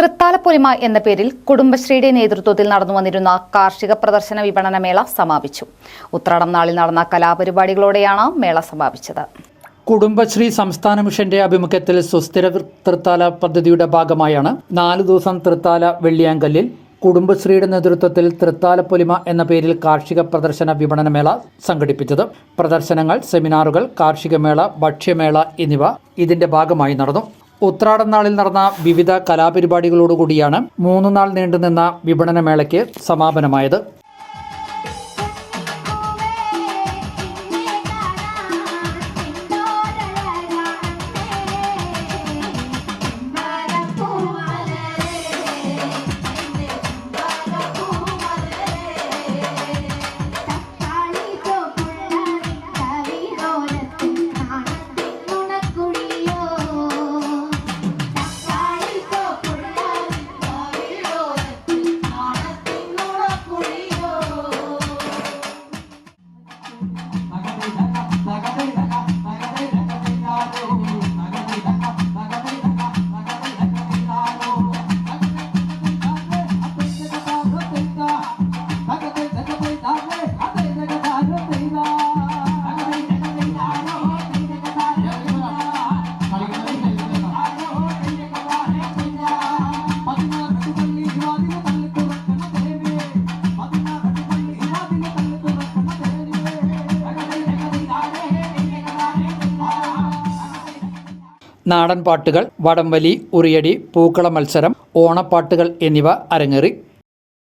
തൃത്താലപ്പൊലിമ എന്ന പേരിൽ കുടുംബശ്രീയുടെ നേതൃത്വത്തിൽ നടന്നു വന്നിരുന്ന കാർഷിക പ്രദർശന വിപണന മേള സമാപിച്ചു. ഉത്രാടം നാളിൽ നടന്ന കലാപരിപാടികളോടെയാണ് മേള സമാപിച്ചത്. കുടുംബശ്രീ സംസ്ഥാന മിഷന്റെ ആഭിമുഖ്യത്തിൽ സുസ്ഥിര തൃത്താല പദ്ധതിയുടെ ഭാഗമായാണ് നാല് ദിവസം തൃത്താല വെള്ളിയാങ്കല്ലിൽ കുടുംബശ്രീയുടെ നേതൃത്വത്തിൽ തൃത്താല പൊലിമ എന്ന പേരിൽ കാർഷിക പ്രദർശന വിപണന മേള സംഘടിപ്പിച്ചത്. പ്രദർശനങ്ങൾ സെമിനാറുകൾ കാർഷികമേള ഭക്ഷ്യമേള എന്നിവ ഇതിന്റെ ഭാഗമായി നടന്നു. ഉത്രാടം നാളിൽ നടന്ന വിവിധ കലാപരിപാടികളോടുകൂടിയാണ് മൂന്ന് നാൾ നീണ്ടുനിന്ന വിപണന മേളയ്ക്ക് സമാപനമായത് നാടൻ പാട്ടുകൾ വടംവലി ഉറിയടി പൂക്കള മത്സരം ഓണപ്പാട്ടുകൾ എന്നിവ അരങ്ങേറി.